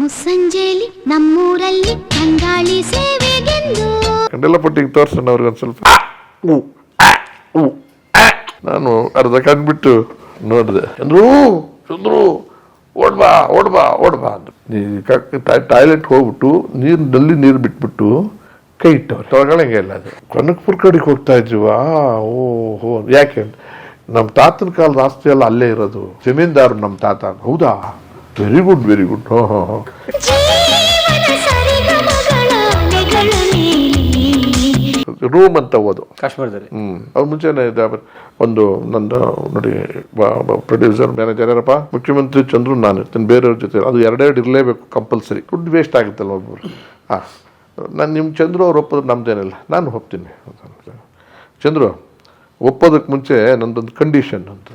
ಮುಸ್ಸಂಜೆಲಿ ನಮ್ಮೂರಲ್ಲಿ ಕಂಗಾಳಿ ಸೇವೆಗೆಂದು. ಕಂಡೆಲ್ಲ ಪಟ್ಟಿಗೆ ತೋರ್ಸೋಣ ಅವ್ರಿಗೆ ಒಂದು ಸ್ವಲ್ಪ. ಊ. ನಾನು ಅರ್ಧ ಕಂಡ್ಬಿಟ್ಟು ನೋಡಿದೆ. ಚಂದ್ರು ಚಂದ್ರು ಓಡ್ಬಾ ಓಡ್ಬಾ ಓಡ್ಬಾ ಅಂದ್ರು. ಟಾಯ್ಲೆಟ್ ಹೋಗ್ಬಿಟ್ಟು ನೀರು, ನಲ್ಲಿ ನೀರು ಬಿಟ್ಬಿಟ್ಟು ಕೈ ಇಟ್ಟವ್ರು. ತೊಳಗಳಂಗೆ ಇಲ್ಲ ಅದು. ಕನಕಪುರ ಕಡೆಗೆ ಹೋಗ್ತಾ ಇದ್ವಿ ಓ, ಹೋ, ಯಾಕೆ? ನಮ್ಮ ತಾತನ ಕಾಲದ ಆಸ್ತಿ ಎಲ್ಲ ಅಲ್ಲೇ ಇರೋದು. ಜಮೀನ್ದಾರು ನಮ್ಮ ತಾತ. ಹೌದಾ? ವೆರಿ ಗುಡ್ ವೆರಿ ಗುಡ್ ಹಾ ಹೋ ಹಾ ರೂಮ್ ಅಂತ ಓದು. ಕಾಶ್ಮೀರದಲ್ಲಿ. ಹ್ಮ್. ಅವ್ರು ಮುಂಚೆನೆ ಇದೆ ಅವ್ರು ಒಂದು ನಂದ ನೋಡಿ ಪ್ರೊಡ್ಯೂಸರ್ ಮ್ಯಾನೇಜರ್ ಯಾರಪ್ಪ? ಮುಖ್ಯಮಂತ್ರಿ ಚಂದ್ರು ನಾನು ಇರ್ತೀನಿ ಬೇರೆಯವ್ರ ಜೊತೆ ಅದು ಎರಡೆರಡು ಇರಲೇಬೇಕು ಕಂಪಲ್ಸರಿ ಗುಡ್ ವೇಸ್ಟ್ ಆಗುತ್ತಲ್ಲ ಒಬ್ಬರು ಹಾಂ. ನಾನು ನಿಮ್ಮ ಚಂದ್ರು ಅವ್ರು ಒಪ್ಪೋದು ನಮ್ದೇನಿಲ್ಲ. ನಾನು ಹೋಗ್ತೀನಿ ಚಂದ್ರು ಒಪ್ಪೋದಕ್ಕೆ ಮುಂಚೆ ನಂದೊಂದು ಕಂಡೀಷನ್ ಅಂತ.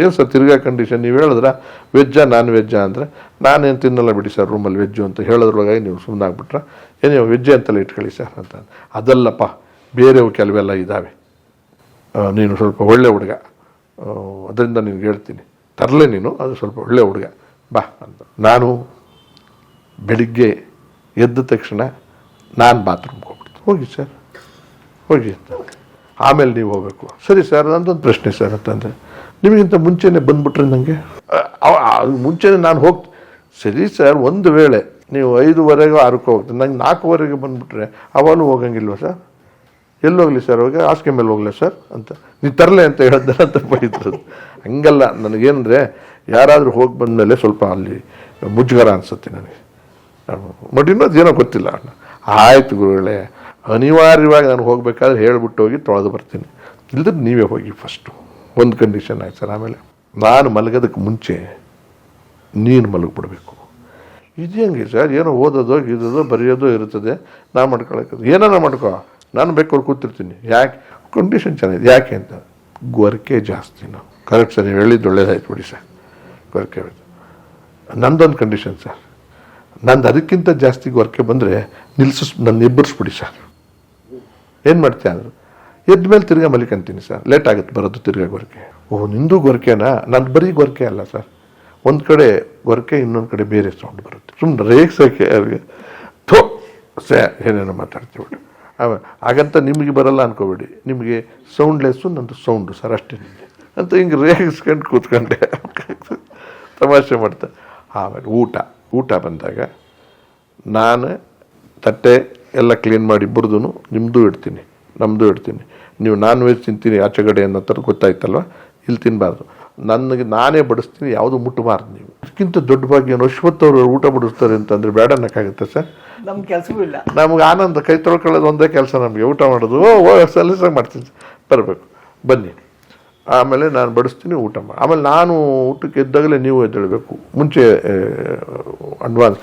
ಏನು ಸರ್ ತಿರ್ಗಾ ಕಂಡೀಷನ್ ನೀವು ಹೇಳಿದ್ರೆ, ವೆಜ್ಜಾ ನಾನ್ ವೆಜ್ಜಾ ಅಂದರೆ, ನಾನೇನು ತಿನ್ನಲ್ಲ ಬಿಡಿ ಸರ್ ರೂಮಲ್ಲಿ ವೆಜ್ಜು ಅಂತ ಹೇಳೋದ್ರೊಳಗಾಗಿ ನೀವು ಸುಮ್ಮನೆ ಆಗ್ಬಿಟ್ರೆ ಏನೇ ವೆಜ್ಜೆ ಅಂತಲೇ ಇಟ್ಕೊಳ್ಳಿ ಸರ್ ಅಂತ ಅದಲ್ಲಪ್ಪ ಬೇರೆವು ಕೆಲವೆಲ್ಲ ಇದ್ದಾವೆ ನೀನು ಸ್ವಲ್ಪ ಒಳ್ಳೆ ಹುಡುಗ. ಅದರಿಂದ ನಿನ್ಗೆ ಹೇಳ್ತೀನಿ. ತರಲೆ ನೀನು, ಅದು ಸ್ವಲ್ಪ ಒಳ್ಳೆ ಹುಡುಗ. ಬಾ ಅಂತ. ನಾನು ಬೆಳಿಗ್ಗೆ ಎದ್ದ ತಕ್ಷಣ ನಾನು ಬಾತ್ರೂಮ್ಗೆ ಹೋಗ್ಬಿಡ್ತೀನಿ. ಹೋಗಿ ಸರ್ ಹೋಗಿ ಅಂತ. ಆಮೇಲೆ ನೀವು ಹೋಗಬೇಕು. ಸರಿ ಸರ್ ನಂದೊಂದು ಪ್ರಶ್ನೆ ಸರ್ ಅಂತಂದರೆ ನಿಮಗಿಂತ ಮುಂಚೆನೇ ಬಂದ್ಬಿಟ್ರೆ ನನಗೆ ಮುಂಚೆನೇ ನಾನು ಹೋಗ್, ಸರಿ ಸರ್, ಒಂದು ವೇಳೆ ನೀವು ಐದುವರೆಗೂ ಆರಕ್ಕೆ ಹೋಗ್ತೀನಿ ನಂಗೆ ನಾಲ್ಕುವರೆಗೆ ಬಂದುಬಿಟ್ರೆ ಅವನು ಹೋಗಂಗಿಲ್ವ ಸರ್? ಎಲ್ಲಿ ಹೋಗ್ಲಿ ಸರ್ ಅವಾಗ? ಹಾಸಿಗೆ ಮೇಲೆ ಹೋಗಲಿ ಸರ್ ಅಂತ? ನೀವು ತರಲೆ ಅಂತ ಹೇಳಿದ್ರೆ ಅಂತ ಬೈದ್ರು. ಹಂಗಲ್ಲ, ನನಗೇನಂದರೆ ಯಾರಾದರೂ ಹೋಗಿ ಬಂದಮೇಲೆ ಸ್ವಲ್ಪ ಅಲ್ಲಿ ಮುಜುಗರ ಅನಿಸುತ್ತೆ ನನಗೆ. ಬಟ್ ಇನ್ನೊಂದು ಏನೋ ಗೊತ್ತಿಲ್ಲ ಅಣ್ಣ. ಆಯ್ತು ಗುರುಗಳೇ, ಅನಿವಾರ್ಯವಾಗಿ ನಾನು ಹೋಗಬೇಕಾದ್ರೆ ಹೇಳ್ಬಿಟ್ಟು ಹೋಗಿ ತೊಳೆದು ಬರ್ತೀನಿ. ಇಲ್ಲದ್ರೆ ನೀವೇ ಹೋಗಿ ಫಸ್ಟು ಒಂದು ಕಂಡೀಷನ್ ಆಯ್ತು ಸರ್. ಆಮೇಲೆ ನಾನು ಮಲಗೋದಕ್ಕೆ ಮುಂಚೆ ನೀನು ಮಲಗಿಬಿಡ್ಬೇಕು. ಇದು ಹೆಂಗೆ ಸರ್? ಏನೋ ಓದೋದು ಗೀದೋದೋ ಬರೆಯೋದೋ ಇರುತ್ತದೆ. ನಾ ಮಾಡ್ಕೊಳಕ್ಕೆ ಏನಾರ ಮಾಡ್ಕೋ. ನಾನು ಬೇಕಾದ್ರೆ ಕೂತಿರ್ತೀನಿ. ಯಾಕೆ? ಕಂಡೀಷನ್ ಚೆನ್ನಾಗಿದೆ. ಯಾಕೆ ಅಂತ. ಗೊರಕೆ ಜಾಸ್ತಿ ನಾವು. ಕರೆಕ್ಟ್ ಸರ್, ನೀವು ಹೇಳಿದ್ದು ಒಳ್ಳೇದಾಯ್ತು ಬಿಡಿ ಸರ್. ಗೊರಕೆ ನಂದೊಂದು ಕಂಡೀಷನ್ ಸರ್. ನಂದು ಅದಕ್ಕಿಂತ ಜಾಸ್ತಿ ಗೊರಕೆ ಬಂದರೆ ನಿಲ್ಲಿಸ್ ನನ್ನ ಇಬ್ಬರಿಸ್ಬಿಡಿ ಸರ್. ಏನು ಮಾಡ್ತೀಯ ಅಂದರು? ಎದ್ದ ಮೇಲೆ ತಿರ್ಗಾ ಮಲಿಕಂತೀನಿ ಸರ್. ಲೇಟ್ ಆಗುತ್ತೆ ಬರೋದು ತಿರ್ಗಾ ಗೊರಕೆ. ಓಹ್, ನಿಂದು ಗೊರಕೆನಾ? ನಂದು ಬರೀ ಗೊರಕೆ ಅಲ್ಲ ಸರ್. ಒಂದು ಕಡೆ ಗೊರಕೆ, ಇನ್ನೊಂದು ಕಡೆ ಬೇರೆ ಸೌಂಡ್ ಬರುತ್ತೆ. ಸುಮ್ಮನೆ ರೇಗ್ಸೋಕೆ ಅವ್ರಿಗೆ, ಥೋ, ಸೇ, ಏನೇನೋ ಮಾತಾಡ್ತೀವಿ ಬಿಡಿ. ಹಾಗಂತ ನಿಮಗೆ ಬರಲ್ಲ ಅನ್ಕೋಬೇಡಿ. ನಿಮಗೆ ಸೌಂಡ್ಲೆಸ್ಸು ನಂದು ಸೌಂಡು ಸರ್, ಅಷ್ಟೇ ಅಂತ ಹಿಂಗೆ ರೇಗಿಸ್ಕೊಂಡು ಕೂತ್ಕೊಂಡೆ. ತಮಾಷೆ ಮಾಡ್ತಾ. ಆಮೇಲೆ ಊಟ. ಊಟ ಬಂದಾಗ ನಾನು ತಟ್ಟೆ ಎಲ್ಲ ಕ್ಲೀನ್ ಮಾಡಿ ಇಬ್ಬರದು ನಿಮ್ಮದು ಇಡ್ತೀನಿ. ನಮ್ಮದು ಇಡ್ತೀನಿ. ನೀವು ನಾನ್ ವೆಜ್ ತಿಂತೀನಿ ಆಚೆಗಡೆ ಅನ್ನೋ ಥರ ಗೊತ್ತಾಯ್ತಲ್ವ? ಇಲ್ಲಿ ತಿನ್ನಬಾರ್ದು ನನಗೆ ನಾನೇ ಬಡಿಸ್ತೀನಿ ಯಾವುದು ಮುಟ್ಟಬಾರ್ದು ನೀವು. ಅದಕ್ಕಿಂತ ದೊಡ್ಡ ಭಾಗ್ಯ ಅಶ್ವಥ್ ಅವರು ಊಟ ಬಡಿಸ್ತಾರೆ ಅಂತಂದರೆ ಬೇಡ ಅನ್ನೋಕ್ಕಾಗುತ್ತೆ ಸರ್? ನಮ್ಮ ಕೆಲಸವೂ ಇಲ್ಲ. ನಮ್ಗೆ ಆನಂದ ಕೈ ತೊಳ್ಕೊಳ್ಳೋದು ಒಂದೇ ಕೆಲಸ ನಮಗೆ. ಊಟ ಮಾಡೋದು ಓ ಓ ಸಲೀಸಾಗಿ ಮಾಡ್ತೀನಿ ಬರಬೇಕು. ಬನ್ನಿ. ಆಮೇಲೆ ನಾನು ಬಡಿಸ್ತೀನಿ ಊಟ ಮಾಡಿ ಆಮೇಲೆ ನಾನು ಊಟಕ್ಕೆ ಎದ್ದಾಗಲೇ ನೀವು ಎದ್ದೇಳಬೇಕು. ಮುಂಚೆ ಅಡ್ವಾನ್ಸ್.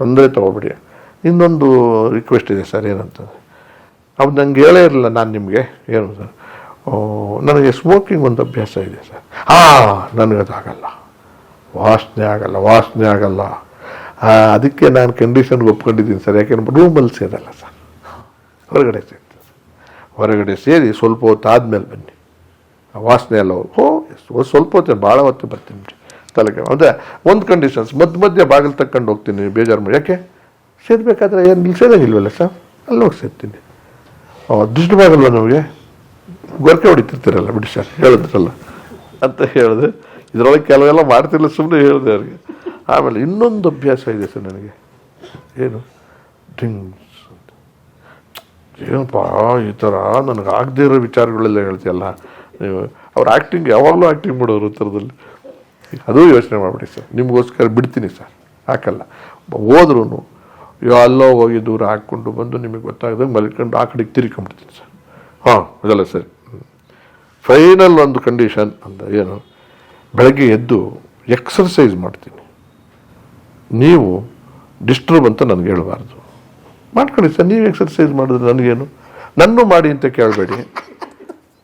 ತೊಂದರೆ ತೊಗೊಬೇಡಿ. ಇನ್ನೊಂದು ರಿಕ್ವೆಸ್ಟ್ ಇದೆ ಸರ್ ಏನಂತ? ಅದು ನಂಗೆ ಹೇಳೇ ಇರಲಿಲ್ಲ, ನಾನು ನಿಮಗೆ ಏನು ಸರ್? ನನಗೆ ಸ್ಮೋಕಿಂಗ್ ಒಂದು ಅಭ್ಯಾಸ ಇದೆ ಸರ್. ಹಾಂ, ನನಗದಾಗಲ್ಲ. ವಾಸನೆ ಆಗಲ್ಲ ವಾಸನೆ ಆಗಲ್ಲ. ಅದಕ್ಕೆ ನಾನು ಕಂಡೀಷನ್ಗೆ ಒಪ್ಕೊಂಡಿದ್ದೀನಿ ಸರ್. ಯಾಕೆಂದ್ರೆ ರೂಮಲ್ಲಿ ಸೇರಲ್ಲ ಸರ್. ಹೊರಗಡೆ ಸೇರ್ತದೆ ಹೊರಗಡೆ ಸೇರಿ ಸ್ವಲ್ಪ ಹೊತ್ತು ಆದಮೇಲೆ ಬನ್ನಿ ವಾಸನೆ ಎಲ್ಲ ಹೋ ಸ್ವಲ್ಪ ಹೊತ್ತು ಭಾಳ ಹೊತ್ತು ಬರ್ತೀನಿ ಬಿಡಿ. ತಲೆಗೆ ಅದೇ, ಒಂದು ಕಂಡೀಷನ್ಸ್ ಮಧ್ಯ ಮಧ್ಯೆ ಬಾಗಿಲು ತಕ್ಕೊಂಡು ಹೋಗ್ತೀನಿ, ಬೇಜಾರು ಮಾಡಿ ಯಾಕೆ? ಸೇರಬೇಕಾದ್ರೆ ಏನು, ಇಲ್ಲಿ ಸೇರಂಗಿಲ್ವಲ್ಲ ಸರ್? ಅಲ್ಲಿ ಹೋಗಿ ಸೇರ್ತೀನಿ. ಓ, ದೃಷ್ಟಿ ಬಾಗಲ್ವ ನಮಗೆ ಗೊರಕೆ ಹೊಡಿತಿರ್ತೀರಲ್ಲ ಬಿಡಿ ಸರ್ ಹೇಳಿದ್ರಲ್ಲ ಅಂತ ಹೇಳಿದೆ. ಇದರೊಳಗೆ ಕೆಲವೆಲ್ಲ ಮಾಡ್ತಿಲ್ಲ ಸುಮ್ಮನೆ ಹೇಳಿದೆ ಅವ್ರಿಗೆ. ಆಮೇಲೆ ಇನ್ನೊಂದು ಅಭ್ಯಾಸ ಇದೆ ಸರ್ ನನಗೆ. ಏನು? ಡ್ರಿಂಕ್ಸ್ ಅಂತ. ಏನಪ್ಪ ಈ ಥರ ನನಗೆ ಆಗದೇ ಇರೋ ವಿಚಾರಗಳೆಲ್ಲ ಹೇಳ್ತೀಯಲ್ಲ. ನೀವು ಅವ್ರು ಆ್ಯಕ್ಟಿಂಗ್ ಯಾವಾಗಲೂ ಆ್ಯಕ್ಟಿಂಗ್ ಮಾಡೋರು ಉತ್ತರದಲ್ಲಿ ಅದು ಯೋಚನೆ ಮಾಡಿಬಿಡಿ ಸರ್. ನಿಮಗೋಸ್ಕರ ಬಿಡ್ತೀನಿ ಸರ್. ಹಾಕಲ್ಲ. ಹೋದ್ರೂ ಅಲ್ಲೋ ಹೋಗಿ ದೂರ ಹಾಕ್ಕೊಂಡು ಬಂದು ನಿಮಗೆ ಗೊತ್ತಾಗದಂಗೆ ಮಲ್ಕೊಂಡು ಆ ಕಡೆಗೆ ತಿರ್ಕೊಂಡ್ಬಿಡ್ತೀನಿ ಸರ್. ಹಾಂ ಅದೆಲ್ಲ ಸರಿ. ಫೈನಲ್ ಒಂದು ಕಂಡೀಷನ್ ಅಂತ ಏನು, ಬೆಳಗ್ಗೆ ಎದ್ದು ಎಕ್ಸರ್ಸೈಸ್ ಮಾಡ್ತೀನಿ. ನೀವು ಡಿಸ್ಟರ್ಬ್ ಅಂತ ನನಗೆ ಹೇಳಬಾರ್ದು. ಮಾಡ್ಕೊಳ್ಳಿ ಸರ್, ನೀವು ಎಕ್ಸರ್ಸೈಸ್ ಮಾಡಿದ್ರೆ ನನಗೇನು? ನನ್ನೂ ಮಾಡಿ ಅಂತ ಕೇಳಬೇಡಿ.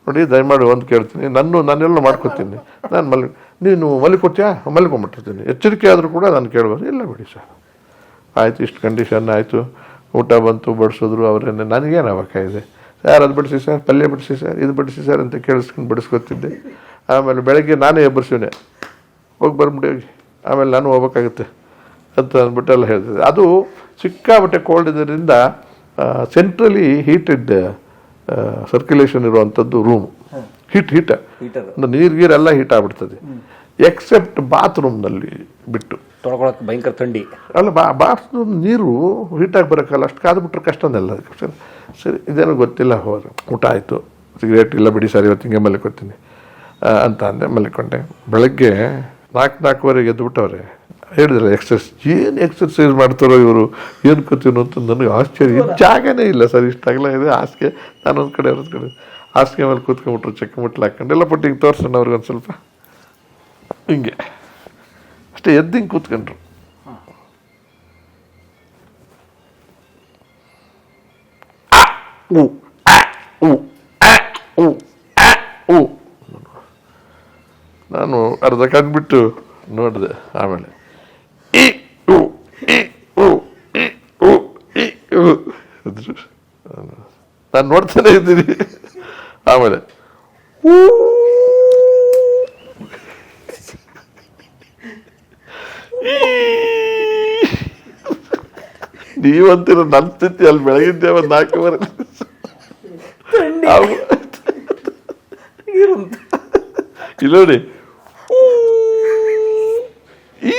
ನೋಡಿ, ದಯಮಾಡಿ ಒಂದು ಕೇಳ್ತೀನಿ. ನಾನು ನಾನೆಲ್ಲ ಮಾಡ್ಕೊತೀನಿ. ನಾನು ಮಲ್, ನೀನು ಮಲ್ಕೊತೀಯಾ? ಮಲ್ಕೊಂಬಿಟ್ಟಿರ್ತೀನಿ. ಎಚ್ಚರಿಕೆ ಆದರೂ ಕೂಡ ನಾನು ಕೇಳಬಾರ್ದು. ಇಲ್ಲ ಬಿಡಿ ಸರ್. ಆಯಿತು ಇಷ್ಟು ಕಂಡೀಷನ್ ಆಯಿತು ಊಟ ಬಂತು ಬಡಿಸಿದ್ರು ಅವರನ್ನೇ ನನಗೇನು ಅವಕಾಶ ಇದೆ? ಸರ್ ಅದು ಬಿಡಿಸಿ ಸರ್? ಪಲ್ಯ ಬಿಡಿಸಿ ಸರ್? ಇದು ಬಿಡಿಸಿ ಸರ್ ಅಂತ ಕೇಳಿಸ್ಕೊಂಡು ಬಿಡಿಸ್ಕೊತಿದ್ದೆ. ಆಮೇಲೆ ಬೆಳಗ್ಗೆ ನಾನೇ ಎಬ್ಬರಿಸಿವನೆ ಹೋಗಿ ಬರ್ಬಿಡಿ ಹೋಗಿ. ಆಮೇಲೆ ನಾನು ಹೋಗ್ಬೇಕಾಗುತ್ತೆ ಅಂತ ಅಂದ್ಬಿಟ್ಟು ಎಲ್ಲ ಹೇಳ್ತಿದ್ದೆ. ಅದು ಸಿಕ್ಕಾಬಟ್ಟೆ ಕೋಲ್ಡ್ ಇದರಿಂದ ಸೆಂಟ್ರಲಿ ಹೀಟೆಡ್ ಸರ್ಕ್ಯುಲೇಷನ್ ಇರುವಂಥದ್ದು ರೂಮ್ ಹೀಟ್ ಹೀಟ ಅಂದರೆ ನೀರು ಗೀರೆಲ್ಲ ಹೀಟ್ ಆಗ್ಬಿಡ್ತದೆ. ಎಕ್ಸೆಪ್ಟ್ ಬಾತ್ರೂಮ್ನಲ್ಲಿ ಬಿಟ್ಟು. ತೊಳ್ಕೊಳಕ್ಕೆ ಭಯಂಕರ ಥಂಡಿ. ಅಲ್ಲ, ಬಾ ಬಾತ್ರೂಮ್ ನೀರು ಹೀಟಾಗಿ ಬರೋಕ್ಕಲ್ಲ ಅಷ್ಟು ಕಾದ್ಬಿಟ್ರೆ ಕಷ್ಟನೆಲ್ಲ ಅದಕ್ಕೆ ಸರಿ ಸರಿ, ಇದೇನೋ ಗೊತ್ತಿಲ್ಲ ಹೋದ್ರೆ ಊಟ ಆಯಿತು. ಸಿಗರೇಟ್ ಇಲ್ಲ ಬಿಡಿ ಸರ್, ಇವತ್ತು ಹಿಂಗೆ ಮಲ್ಕೊತೀನಿ. ಅಂತ ಅಂದೆ, ಮಲ್ಕೊಂಡೆ. ಬೆಳಗ್ಗೆ ನಾಲ್ಕು ನಾಲ್ಕುವರೆಗೆ ಎದ್ದುಬಿಟ್ಟವ್ರೆ ಹೇಳಿದ್ರೆ ಎಕ್ಸರ್ಸ್ ಏನು ಎಕ್ಸರ್ಸೈಸ್ ಮಾಡ್ತಾರೋ ಇವರು, ಏನು ಕೂತೀನೋ ಅಂತ ನನಗೆ ಆಶ್ಚರ್ಯ. ಜಾಗನೇ ಇಲ್ಲ ಸರ್ ಇಷ್ಟಾಗಲ ಇದೆ, ಹಾಸಿಗೆ. ನಾನು ಒಂದು ಕಡೆ ಒಂದು ಕಡೆ. ಹಾಸಿಗೆ ಮೇಲೆ ಕೂತ್ಕೊಂಡ್ಬಿಟ್ರು ಚೆಕ್ ಮುಟ್ಲು ಹಾಕೊಂಡು ಎಲ್ಲ ಪಟ್ಟಿಗೆ ತೋರಿಸೋಣ ಅವ್ರಿಗೆ ಒಂದು ಸ್ವಲ್ಪ. ಹಿಂಗೆ. ಅಷ್ಟೇ ಎದ್ದು ಹಿಂಗೆ ಕೂತ್ಕೊಂಡ್ರು ನಾನು ಅರ್ಧ ಕಂಡ್ಬಿಟ್ಟು ನೋಡಿದೆ ಆಮೇಲೆ ಈ ಉ, ಈ ಈ ಈ ಉ. ನಾನು ನೋಡ್ತಾನೆ ಇದ್ದೀನಿ ಆಮೇಲೆ ಊ. ನೀವಂತೀರ ನನ್ನ ಸ್ಥಿತಿ ಅಲ್ಲಿ ಬೆಳಗಿದ್ದೆ ಒಂದು ನಾಲ್ಕುವರೆ ಇಲ್ಲೋಡಿ ಇಲ್ಲಿ ನೋಡಿ. ಈ.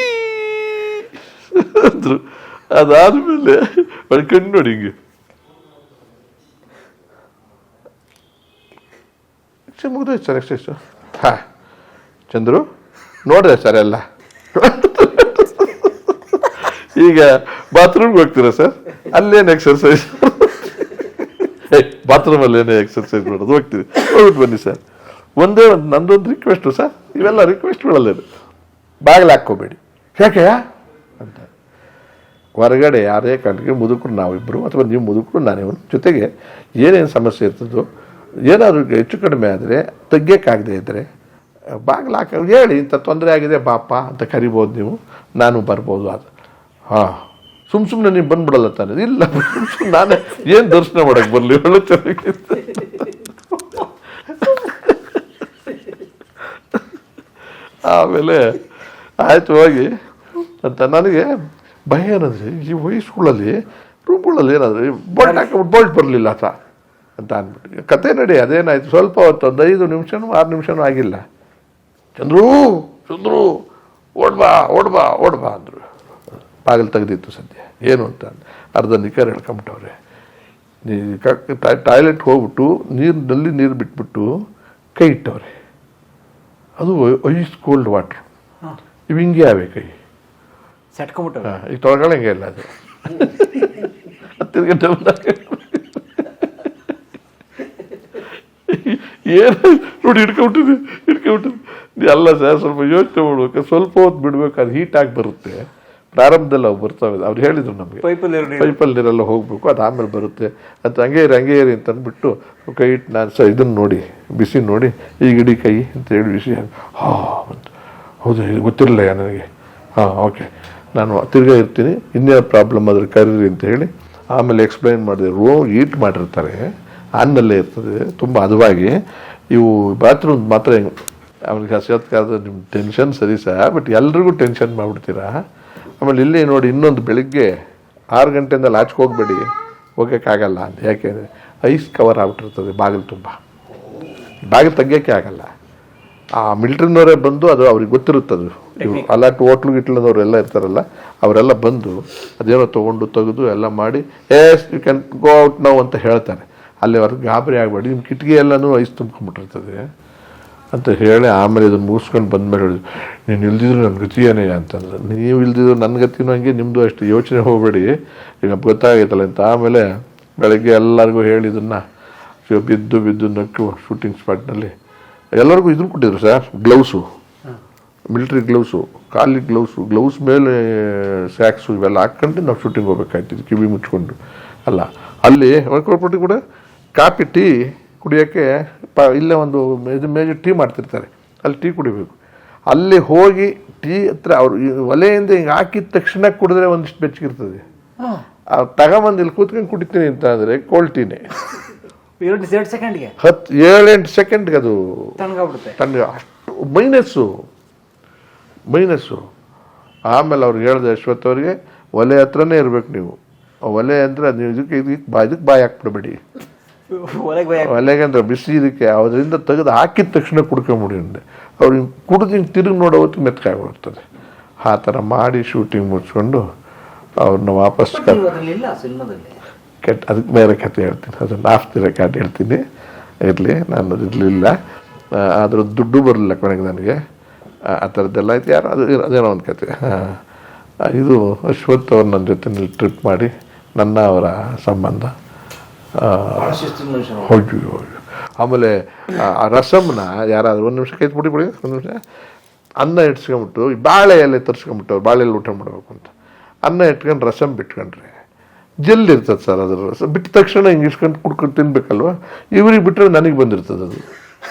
ಅಂದ್ರು. ಅದಾದ್ಮೇಲೆ ಕಣ್ಣು ನೋಡಿ ಹಿಂಗೆ. ಮುಗಿದೋಯ್ತು ಸರ್ ಎಕ್ಸೈಸು ಹಾ. ಚಂದ್ರು ನೋಡ್ರಿ ಸರ್ ಎಲ್ಲ. ಈಗ ಬಾತ್ರೂಮ್ಗೆ ಹೋಗ್ತೀರಾ ಸರ್ ಅಲ್ಲೇನು ಎಕ್ಸರ್ಸೈಸ್ ಬಾತ್ರೂಮಲ್ಲಿ ಏನೇ ಎಕ್ಸರ್ಸೈಸ್ ಮಾಡೋದು? ಹೋಗ್ತೀವಿ. ಹೋಗ್ಬಿಟ್ಟು ಬನ್ನಿ ಸರ್ ಒಂದೇ ಒಂದು, ನಂದೊಂದು ರಿಕ್ವೆಸ್ಟು ಸರ್ ಇವೆಲ್ಲ ರಿಕ್ವೆಸ್ಟ್ಗಳಲ್ಲೇ ಬಾಗಿಲು ಹಾಕ್ಕೋಬೇಡಿ. ಯಾಕೆ? ಅಂತ. ಹೊರಗಡೆ ಯಾರೇ ಕಾರಣಕ್ಕೆ ಮುದುಕರು ನಾವಿಬ್ಬರು ಅಥವಾ ನೀವು ಮುದುಕರು ನಾನಿವನು ಜೊತೆಗೆ ಏನೇನು ಸಮಸ್ಯೆ ಇರ್ತದೋ, ಏನಾದರೂ ಹೆಚ್ಚು ಕಡಿಮೆ ಆದರೆ ತಗ್ಗಕ್ಕಾಗದೇ ಇದ್ದರೆ ಬಾಗಿಲು ಹಾಕಿ, ಹೇಳಿ, ಇಂಥ ತೊಂದರೆ ಆಗಿದೆ, ಬಾಪ ಅಂತ ಕರಿಬೋದು ನೀವು. ನಾನು ಬರ್ಬೋದು ಅದು ಹಾಂ. ಸುಮ್ ಸುಮ್ಮನೆ ನೀವು ಬಂದ್ಬಿಡಲ್ಲ ತಾನೆ. ಇಲ್ಲ ನಾನೇ ಏನು ದರ್ಶನ ಮಾಡಕ್ಕೆ ಬರಲಿ? ಆಮೇಲೆ ಆಯ್ತು, ಹೋಗಿ. ಅಂತ ನನಗೆ ಭಯ ಏನಂದ್ರೆ, ಈ ವಯಸ್ಸುಗಳಲ್ಲಿ ರೂಮ್ಗಳಲ್ಲಿ ಏನಾದ್ರೆ ಬೋಲ್ಟ್ ಹಾಕ್ಬಿಟ್ಟು ಬೋಲ್ಟ್ ಬರಲಿಲ್ಲ ಆತ ಅಂತ ಅಂದ್ಬಿಟ್ಟು. ಕತೆ ನಡಿ, ಅದೇನಾಯ್ತು? ಸ್ವಲ್ಪ ಹೊತ್ತು ಒಂದು ಐದು ನಿಮಿಷನೂ, ಆರು ನಿಮಿಷನೂ ಆಗಿಲ್ಲ. ಚಂದ್ರು ಚಂದ್ರು, ಓಡ್ಬಾ ಓಡ್ಬಾ ಓಡ್ಬಾ ಅಂದರು. ಬಾಗಿಲು ತೆಗೆದಿತ್ತು ಸದ್ಯ. ಏನು ಅಂತ ಅರ್ಧ ನಿಖರ್ ಹೇಳ್ಕೊಂಬಿಟ್ಟವ್ರೆ ನೀ ಟಾಯ್ಲೆಟ್ ಹೋಗ್ಬಿಟ್ಟು ನೀರಿನಲ್ಲಿ ನೀರು ಬಿಟ್ಬಿಟ್ಟು ಕೈ ಇಟ್ಟವ್ರೆ. ಅದು ಐಸ್ ಕೋಲ್ಡ್ ವಾಟ್ರ್. ಇವು ಹಿಂಗೆ ಆವೆ ಕೈ? ಸೆಟ್ಕೊಂಬಿಟ್ಟು ಹಾಂ ಈಗ ತೊಳ್ಕೊಳಂಗೆ ಇಲ್ಲ ಅದು. ಬಂದಾಗ ಏನು ನೋಡಿ ಹಿಡ್ಕೊಂಬಿಟ್ಟಿದೆ ಹಿಡ್ಕೊಂಬಿಟ್ಟಿದೆ ಅಲ್ಲ ಸರ್ ಸ್ವಲ್ಪ ಯೋಚನೆ ಮಾಡ್ಬೇಕು. ಸ್ವಲ್ಪ ಹೊತ್ತು ಬಿಡ್ಬೇಕು ಅದು ಹೀಟ್ ಆಗಿ ಬರುತ್ತೆ. ಪ್ರಾರಂಭದಲ್ಲಿ ಅವು ಬರ್ತಾವೆ ಅವ್ರು ಹೇಳಿದ್ರು ನಮಗೆ ಪೈಪಲ್ ಪೈಪಲ್ಲಿ ನೀರೆಲ್ಲ ಹೋಗಬೇಕು ಅದು ಆಮೇಲೆ ಬರುತ್ತೆ ಅಂತ ಹಂಗೆ ಇರಿ ಹಂಗೆ ಇರಿ ಅಂತ ಅಂದ್ಬಿಟ್ಟು ಕೈ ಇಟ್ಟು ನಾನು ಸಹ ಇದನ್ನು ನೋಡಿ ಬಿಸಿ ನೋಡಿ ಈಗ ಇಡೀ ಕೈ ಅಂತ ಹೇಳಿ ಬಿಸಿ ಹಾಂ ಹೌದು ಇದು ಗೊತ್ತಿರಲಿಲ್ಲ ನನಗೆ? ಹಾಂ ಓಕೆ ನಾನು ತಿರ್ಗಾ ಇರ್ತೀನಿ ಇನ್ನೇನು ಪ್ರಾಬ್ಲಮ್ ಆದರೆ ಕರೀರಿ ಅಂತ ಹೇಳಿ ಆಮೇಲೆ ಎಕ್ಸ್ಪ್ಲೈನ್ ಮಾಡಿದೆ. ರೋ ಈಟ್ ಮಾಡಿರ್ತಾರೆ ಆನ್ನಲ್ಲೇ ಇರ್ತದೆ ತುಂಬ ಹದವಾಗಿ. ಇವು ಬಾತ್ರೂಮ್ ಮಾತ್ರ ಹೆಂಗೆ ಅವ್ರಿಗೆ ಹಸಿವತ್ಕಾದ ನಿಮ್ಮ ಟೆನ್ಷನ್ ಸರಿ ಸಹ ಬಟ್ ಎಲ್ರಿಗೂ ಟೆನ್ಷನ್ ಮಾಡಿಬಿಡ್ತೀರಾ? ಆಮೇಲೆ ಇಲ್ಲಿ ನೋಡಿ ಇನ್ನೊಂದು ಬೆಳಿಗ್ಗೆ ಆರು ಗಂಟೆಯಿಂದ ಲಾಚ್ಗೆ ಹೋಗಬೇಡಿ. ಹೋಗೋಕ್ಕಾಗಲ್ಲ ಅಂತ. ಯಾಕೆಂದರೆ ಐಸ್ ಕವರ್ ಆಗ್ಬಿಟ್ಟಿರ್ತದೆ ಬಾಗಿಲು ತುಂಬ. ಬಾಗಿಲು ತೆಗಿಯೋಕ್ಕೆ ಆಗಲ್ಲ. ಆ ಮಿಲ್ಟ್ರಿನವರೇ ಬಂದು ಅದು ಅವ್ರಿಗೆ ಗೊತ್ತಿರುತ್ತದು. ಇವರು ಅಲಾಟ್ ಹೋಟ್ಲು ಗಿಟ್ಲದವ್ರು ಎಲ್ಲ ಇರ್ತಾರಲ್ಲ ಅವರೆಲ್ಲ ಬಂದು ಅದೇನೋ ತೊಗೊಂಡು ತೆಗೆದು ಎಲ್ಲ ಮಾಡಿ as you can go out ನಾವು ಅಂತ ಹೇಳ್ತಾರೆ. ಅಲ್ಲಿ ಅವ್ರಿಗೆ ಗಾಬರಿ ಆಗಬೇಡಿ. ನಿಮ್ಮ ಕಿಟಕಿ ಎಲ್ಲನೂ ಐಸ್ ತುಂಬ್ಕೊಂಡ್ಬಿಟ್ಟಿರ್ತದೆ. ಅಂತ ಹೇಳಿ ಆಮೇಲೆ ಇದನ್ನು ಮುಗಿಸ್ಕೊಂಡು ಬಂದ್ಮೇಲೆ ಹೇಳಿದ್ರು, ನೀನು ಇಲ್ದಿದ್ರು ನನ್ನ ಗತಿಯೇನೇ ಅಂತಂದ್ರೆ ನೀವು ಇಲ್ದಿದ್ರು ನನ್ನ ಗತಿನೂ ಹಂಗೆ ನಿಮ್ಮದು ಅಷ್ಟು ಯೋಚನೆ ಹೋಗಬೇಡಿ. ಈಗ ಗೊತ್ತಾಗೈತಲ್ಲ ಅಂತ. ಆಮೇಲೆ ಬೆಳಗ್ಗೆ ಎಲ್ಲರಿಗೂ ಹೇಳಿದನ್ನು. ಬಿದ್ದು ಬಿದ್ದು ನಕ್ಕು ಶೂಟಿಂಗ್ ಸ್ಪಾಟ್ನಲ್ಲಿ ಎಲ್ಲರಿಗೂ ಇದನ್ನು ಕೊಟ್ಟಿದ್ರು ಸರ್ ಗ್ಲೌಸು ಮಿಲಿಟ್ರಿ ಗ್ಲೌಸು ಕಾಲಿಗೆ ಗ್ಲೌಸು ಗ್ಲೌಸ್ ಮೇಲೆ ಸ್ಯಾಕ್ಸು ಇವೆಲ್ಲ ಹಾಕ್ಕೊಂಡು ನಾವು ಶೂಟಿಂಗ್ ಹೋಗ್ಬೇಕಾಯ್ತಿದ್ದು ಕಿವಿ ಮುಚ್ಕೊಂಡು. ಅಲ್ಲ, ಅಲ್ಲಿ ಹೊರಕೊಟ್ಬಿಟ್ಟು ಕೂಡ ಕಾಪಿ ಟೀ ಕುಡಿಯೋಕ್ಕೆ ಪ ಇಲ್ಲೇ ಒಂದು ಇದು ಮೇಜರ್ ಟೀ ಮಾಡ್ತಿರ್ತಾರೆ. ಅಲ್ಲಿ ಟೀ ಕುಡಿಬೇಕು. ಅಲ್ಲಿ ಹೋಗಿ ಟೀ ಹತ್ರ ಅವರು ಒಲೆಯಿಂದ ಹಿಂಗೆ ಹಾಕಿದ ತಕ್ಷಣ ಕುಡಿದ್ರೆ ಒಂದಿಷ್ಟು ಬೆಚ್ಚಗಿರ್ತದೆ. ತಗೊಂಬಂದು ಇಲ್ಲಿ ಕೂತ್ಕೊಂಡು ಕುಡಿತೀನಿ ಅಂತ ಅಂದರೆ ಕೋಲ್ಡ್ ಟೀನೇ ಸೆಕೆಂಡ್ಗೆ? ಹತ್ತು ಏಳೆಂಟು ಸೆಕೆಂಡ್ಗೆ ಅದು ತನಗ ತಣ್ಣಗೆ ಅಷ್ಟು ಮೈನಸ್ಸು. ಮೈನಸ್ಸು. ಆಮೇಲೆ ಅವ್ರಿಗೆ ಹೇಳಿದೆ ಅಶ್ವಥ್ ಅವರಿಗೆ ಒಲೆ ಹತ್ರನೇ ಇರಬೇಕು ನೀವು. ಒಲೆ ಅಂದರೆ ಅದು ಇದಕ್ಕೆ ಇದಕ್ಕೆ ಬಾ ಇದಕ್ಕೆ ಬಾಯಿ ಹಾಕ್ಬಿಡ್ಬೇಡಿ. ಒಳಗೆ ಭಯ ಒಲೆಗೆ ಅಂದ್ರೆ ಬಿಸಿ ಇದಕ್ಕೆ ಅದರಿಂದ ತೆಗೆದು ಹಾಕಿದ ತಕ್ಷಣ ಕುಡ್ಕೊಂಬಿಡಿ ಅಂದೆ ಅವ್ರಿಗೆ ಕುಡಿದು ಹಿಂಗೆ ತಿರುಗಿ ನೋಡೋ ಹೊತ್ತಿಗೆ ಆ ಥರ ಮಾಡಿ ಶೂಟಿಂಗ್ ಮುಚ್ಕೊಂಡು ಅವ್ರನ್ನ ವಾಪಸ್ ಕೆಟ್ಟ ಅದಕ್ಕೆ ಬೇರೆ ಕತೆ ಹೇಳ್ತೀನಿ. ಅದನ್ನು ಆಫ್ತಿರ ಕಾಟ್ ಹೇಳ್ತೀನಿ. ಇರಲಿ ನಾನು ಇರಲಿಲ್ಲ. ಆದರೂ ದುಡ್ಡು ಬರಲಿಲ್ಲ ಕೊನೆಗೆ ನನಗೆ. ಆ ಥರದ್ದೆಲ್ಲ ಆಯ್ತು. ಯಾರು ಅದು ಅದೇನೋ ಒಂದು ಕತೆ ಇದು ಅಶ್ವಥ್ ಅವ್ರು ನನ್ನ ಜೊತೆ ಟ್ರಿಪ್ ಮಾಡಿ ನನ್ನ ಅವರ ಸಂಬಂಧ. ಹೋಗಿ ಆಮೇಲೆ, ಆ ರಸಮ್ನ ಯಾರಾದರೂ ಒಂದು ನಿಮಿಷ ಕೈ ಬಿಡಿ ಬಿಡಿ, ಒಂದು ನಿಮಿಷ. ಅನ್ನ ಇಟ್ಸ್ಕೊಂಬಿಟ್ಟು ಬಾಳೆ ಎಲೆ ತರಿಸ್ಕೊಂಬಿಟ್ಟು ಬಾಳೆಯಲ್ಲಿ ಊಟ ಮಾಡಬೇಕು ಅಂತ. ಅನ್ನ ಇಟ್ಕೊಂಡು ರಸಮ್ ಬಿಟ್ಕೊಂಡ್ರೆ, ಜೆಲ್ ಇರ್ತದೆ ಸರ್ ಅದರ ರಸ. ಬಿಟ್ಟ ತಕ್ಷಣ ಹಿಂಗೆ ಇಸ್ಕೊಂಡು ಕುಡ್ಕೊಂಡು ತಿನ್ಬೇಕಲ್ವ? ಇವ್ರಿಗೆ ಬಿಟ್ಟರೆ ನನಗೆ ಬಂದಿರ್ತದೆ ಅದು.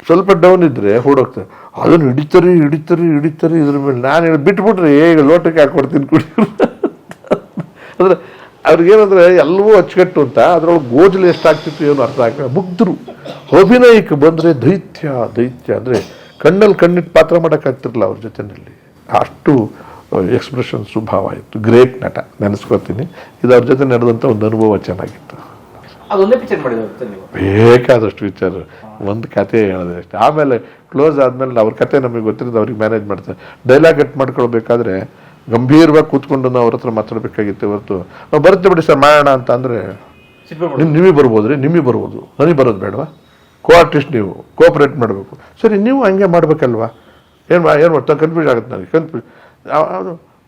ಸ್ವಲ್ಪ ಡೌನ್ ಇದ್ದರೆ ಓಡೋಗ್ತದೆ. ಅದನ್ನು ಹಿಡಿತಾರೆ ಹಿಡಿತಾರೆ ಹಿಡಿತಾರೆ ಇದ್ರ ಮೇಲೆ. ನಾನು ಬಿಟ್ಬಿಟ್ರೆ ಈಗ ಲೋಟಕ್ಕೆ ಹಾಕ್ಕೊಡ್ತೀನಿ ಕುಡಿಯೋರು ಅಂದ್ರೆ ಅವ್ರಿಗೇನಂದ್ರೆ ಎಲ್ಲವೂ ಅಚ್ಚುಕಟ್ಟು ಅಂತ ಅದ್ರೊಳಗೆ ಗೋಜಲು ಎಷ್ಟಾಗ್ತಿತ್ತು ಏನು ಅರ್ಥ ಆಗ್ತದೆ ಮುಗ್ಧರು ಅಭಿನಯಕ್ಕೆ ಬಂದರೆ ದೈತ್ಯ ದೈತ್ಯ ಅಂದರೆ ಕಣ್ಣಲ್ಲಿ ಕಣ್ಣಿಟ್ಟು ಪಾತ್ರ ಮಾಡೋಕ್ಕಾಗ್ತಿರಲಿಲ್ಲ ಅವ್ರ ಜೊತೆಯಲ್ಲಿ ಅಷ್ಟು ಎಕ್ಸ್ಪ್ರೆಷನ್ ಸ್ವಭಾವ ಇತ್ತು. ಗ್ರೇಟ್ ನಟ ನೆನೆಸ್ಕೊತೀನಿ. ಇದು ಅವ್ರ ಜೊತೆ ನಡೆದಂಥ ಒಂದು ಅನುಭವ ಚೆನ್ನಾಗಿತ್ತು. ಬೇಕಾದಷ್ಟು ವಿಚಾರ ಒಂದು ಕತೆ ಹೇಳಿದೆ ಅಷ್ಟೇ. ಆಮೇಲೆ ಕ್ಲೋಸ್ ಆದಮೇಲೆ ಅವ್ರ ಕತೆ ನಮಗೆ ಗೊತ್ತಿರೋದು ಅವ್ರಿಗೆ ಮ್ಯಾನೇಜ್ ಮಾಡ್ತಾರೆ. ಡೈಲಾಗ್ ಕಟ್ ಮಾಡ್ಕೊಳ್ಬೇಕಾದ್ರೆ ಗಂಭೀರವಾಗಿ ಕೂತ್ಕೊಂಡು ನಾವು ಅವ್ರ ಹತ್ರ ಮಾತಾಡಬೇಕಾಗಿತ್ತು ಹೊರತು. ನಾವು ಬರುತ್ತೆ ಬಿಡಿ ಸರ್ ಮಾಡೋಣ ಅಂತ ಅಂದರೆ ನಿಮ್ಮ ನಿಮ್ ನಿಮಗೆ ಬರ್ಬೋದು ರೀ ನಿಮಗೆ ಬರ್ಬೋದು. ನನಗೆ ಬರೋದು ಬೇಡವಾ? ಕೋ ಆರ್ಟಿಸ್ಟ್ ನೀವು ಕೋಆಪ್ರೇಟ್ ಮಾಡಬೇಕು. ಸರಿ ನೀವು ಹಂಗೆ ಮಾಡಬೇಕಲ್ವಾ? ಏನು ಏನು ಮಾಡ್ತಾ ಕನ್ಫ್ಯೂಸ್ ಆಗುತ್ತೆ ನನಗೆ ಕನ್ಫ್ಯೂಸ್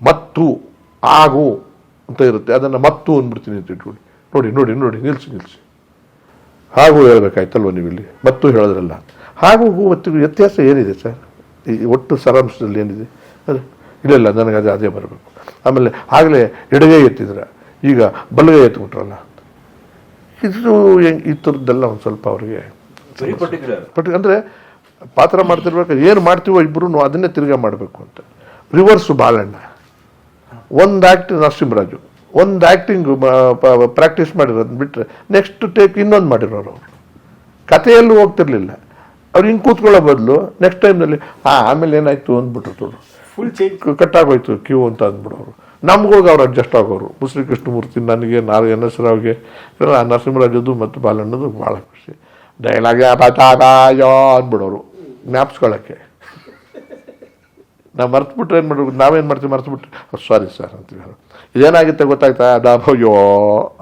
ಮತ್ತು ಆಗು ಅಂತ ಇರುತ್ತೆ. ಅದನ್ನು ಮತ್ತು ಅಂದ್ಬಿಡ್ತೀನಿ ಅಂತ ಇಟ್ಕೊಳ್ಳಿ ನೋಡಿ ನೋಡಿ ನೋಡಿ ನಿಲ್ಸಿ ನಿಲ್ಸಿ. ಹಾಗೂ ಹೇಳ್ಬೇಕಾಯ್ತಲ್ವ ನೀವು ಇಲ್ಲಿ ಮತ್ತು ಹೇಳಿದ್ರಲ್ಲ. ಹಾಗೂ ಹೂವತ್ತಿಗೂ ಮತ್ತು ವ್ಯತ್ಯಾಸ ಏನಿದೆ ಸರ್? ಈ ಒಟ್ಟು ಸಾರಾಂಶದಲ್ಲಿ ಏನಿದೆ? ಅದು. ಇಲ್ಲ ಇಲ್ಲ ನನಗೆ ಅದೇ ಅದೇ ಬರಬೇಕು. ಆಮೇಲೆ ಆಗಲೇ ಎಡಗೈ ಎತ್ತಿದ್ರೆ ಈಗ ಬಲಗೈ ಎತ್ಬಿಟ್ರಲ್ಲ. ಇದು ಹೆಂಗೆ ಈ ಥರದ್ದೆಲ್ಲ ಒಂದು ಸ್ವಲ್ಪ ಅವ್ರಿಗೆ ಬಟ್ ಅಂದರೆ ಪಾತ್ರ ಮಾಡ್ತಿರ್ಬೇಕಾದ್ರೆ ಏನು ಮಾಡ್ತೀವೋ ಇಬ್ಬರು ಅದನ್ನೇ ತಿರ್ಗಾ ಮಾಡಬೇಕು ಅಂತ. ರಿವರ್ಸು ಬಾಲಣ್ಣ. ಒಂದು ಆ್ಯಕ್ಟ್ ನರಸಿಂಹರಾಜು. ಒಂದು ಆ್ಯಕ್ಟಿಂಗ್ ಪ್ರಾಕ್ಟೀಸ್ ಮಾಡಿರೋದನ್ನ ಬಿಟ್ಟರೆ ನೆಕ್ಸ್ಟ್ ಟೇಕ್ ಇನ್ನೊಂದು ಮಾಡಿರೋರು ಅವರು. ಕಥೆಯಲ್ಲೂ ಹೋಗ್ತಿರ್ಲಿಲ್ಲ. ಅವ್ರು ಹಿಂಗೆ ಕೂತ್ಕೊಳ್ಳೋ ಬದಲು ನೆಕ್ಸ್ಟ್ ಟೈಮ್ನಲ್ಲಿ ಹಾಂ ಆಮೇಲೆ ಏನಾಯಿತು? ಅಂದ್ಬಿಟ್ರು ಫುಲ್ ಚೇಂಜ್ ಕಟ್ಟಾಗೋಯ್ತು ಕ್ಯೂ ಅಂತ ಅಂದ್ಬಿಡೋರು. ನಮ್ಗೋಗಿ ಅವ್ರು ಅಡ್ಜಸ್ಟ್ ಆಗೋರು. ಮುಸ್ಲಿಂ ಕೃಷ್ಣಮೂರ್ತಿ ನನಗೆ ನಾರು ಎನ್ ಎಸ್ ರಾವ್ಗೆ ನರಸಿಂಹರಾಜದ್ದು ಮತ್ತು ಬಾಲಣ್ಣದ್ದು ಭಾಳ ಖುಷಿ. ಡೈಲಾಗ್ ಬತಾಯೋ ಅಂದ್ಬಿಡೋರು. ಜ್ಞಾಪಿಸ್ಕೊಳ್ಳೋಕ್ಕೆ ನಾವು ಮರ್ತುಬಿಟ್ರೆ ಏನು ಮಾಡಬೇಕು? ನಾವೇನು ಮಾಡ್ತೀವಿ? ಮರ್ತುಬಿಟ್ರೆ ಸಾರಿ ಸರ್ ಅಂತೀವಿ ಇದೇನಾಗುತ್ತೆ ಗೊತ್ತಾಯ್ತಾ? ಅದಾಭಯ್ಯೋ